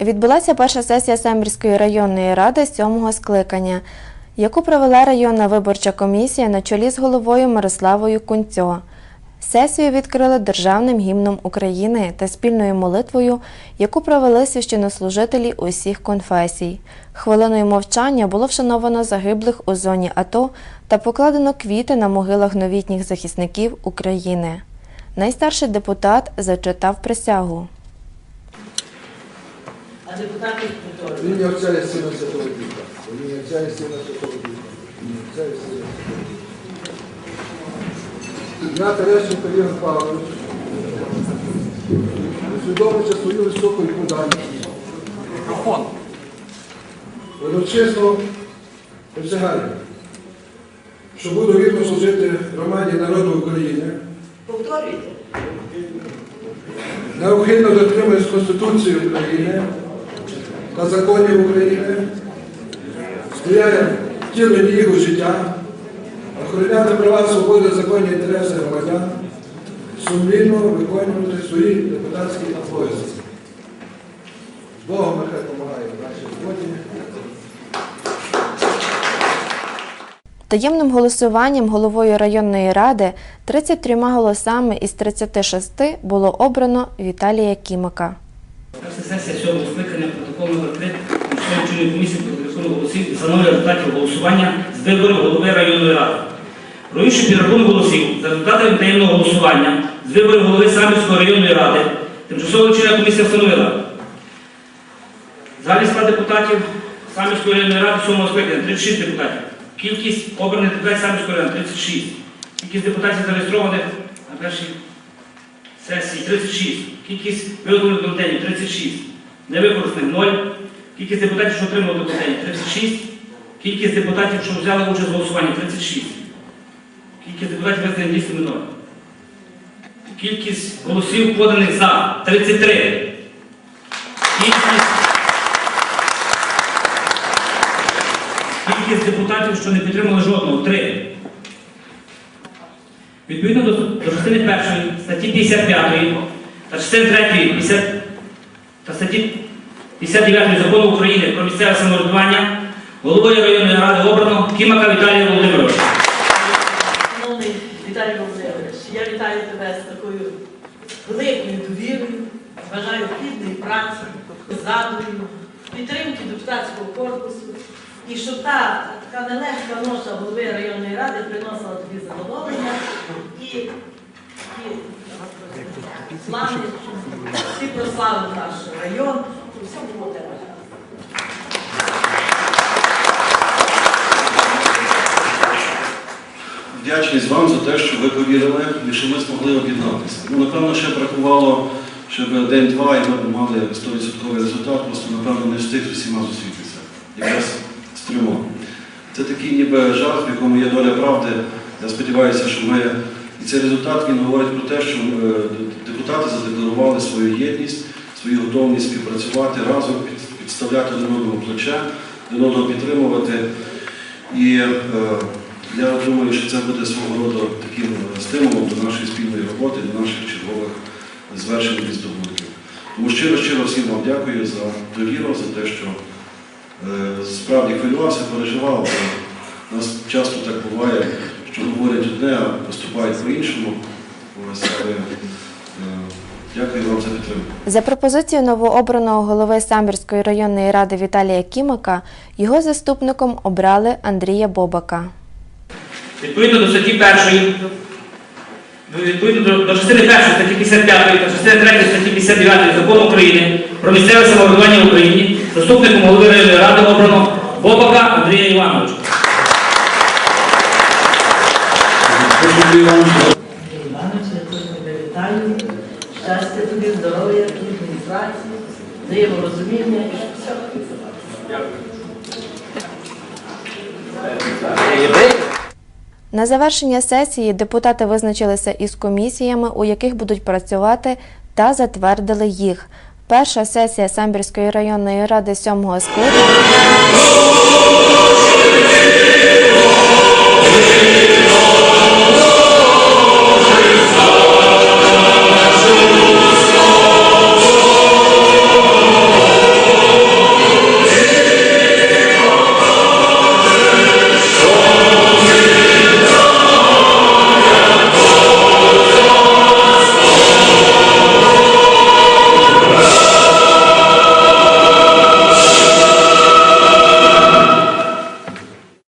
Відбулася перша сесія Самбірської районної ради сьомого скликання, яку провела районна виборча комісія на чолі з головою Мирославою Кунцьо. Сесію відкрили державним гімном України та спільною молитвою, яку провели священнослужителі усіх конфесій. Хвилиною мовчання було вшановано загиблих у зоні АТО та покладено квіти на могилах новітніх захисників України. Найстарший депутат зачитав присягу. А депутати повторюють. В ім'я Отця Сина Святого Духа. В ім'я Отця Сина Святого Духа. В ім'я Отця і Сина Святого Духа. Я Терещенко Ігор Павлович, усвідомлюючи свою високу відповідальність, урочисто присягаю, що буду вірно служити громаді народу України, Повторюйте. неухильно дотримуюсь Конституції України та законів України, сприяю втіленню їх у життя, охороняти права, свободи, законні інтереси громадян, сумлінно виконувати свої депутатські обов'язки. З Богом нехай допомагає в нашій роботі. Таємним голосуванням головою районної ради 33 голосами із 36 було обрано Віталія Кімака. Сесія сьомого протокол номер 3 Міжнародної комісії по підрахунку голосів і встановлення результатів голосування з виборів голови районної ради. Провівши підрахунок голосів за результатами таємного голосування з виборів голови Самбірської районної ради, тимчасово члена комісія встановила загальний склад депутатів Самбірської районної ради сьомого скликання 36 депутатів. Кількість обраних депутатів Самбірської райони 36. Кількість депутатів зареєстрованих на першій сесії 36. Кількість виготовлених бюлетенів 36. Невикористаних 0. Кількість депутатів, що отримали бюлетені 36. Кількість депутатів, що взяли участь в голосуванні 36. Кількість депутатів визнаних дійсними 0. Кількість голосів поданих за 33. Кількість, кількість депутатів, що не підтримали жодного 3. Відповідно до, частини першої статті 55 та частини 3 50, та статті 59 закону України про місцеве самоврядування головою районної ради обрано Кімака Віталія Володимировича. Шановний Віталій Володимирович, я вітаю тебе з такою великою довірою, бажаю плідної праці, задумів, підтримки депутатського корпусу. І щоб та така нелегка ноша голови районної ради приносила тобі задоволення і, щоб всі прославили наш район, і все було тебе. Вдячність вам за те, що ви повірили і що ми змогли об'єднатися. Ну, напевно, ще бракувало, щоб день-два і ми б мали 100% результат, просто, напевно, не встиг з усіма зустрітися. Якраз з. Це такий ніби жарт, в якому є доля правди. Я сподіваюся, що ми. І цей результат він говорить про те, що е, депутати задекларували свою єдність, свою готовність співпрацювати разом, підставляти один одному плече, один одного підтримувати. І е, я думаю, що це буде свого роду таким е, стимулом до нашої спільної роботи, до наших чергових звершень і здобутків. Тому щиро-щиро всім вам дякую за довіру, за те, що справді хвилювався, переживав. У нас часто так буває, що говорять одне, а поступають по-іншому. Ось, але, е, Дякую вам за підтримку. За пропозицією новообраного голови Самбірської районної ради Віталія Кімака, його заступником обрали Андрія Бобака. Відповідно до статті першої, відповідно до, до частини першої статті 55 та частини 3 статті 59 закону України про місцеве самоврядування в Україні заступником голови районної ради обрано Бобака Андрія Івановича. Іванович, я теж. Щастя тобі, здоров'я, плідної праці, взаєморозуміння і щоб все. На завершення сесії депутати визначилися із комісіями, у яких будуть працювати, та затвердили їх. Перша сесія Самбірської районної ради сьомого скликання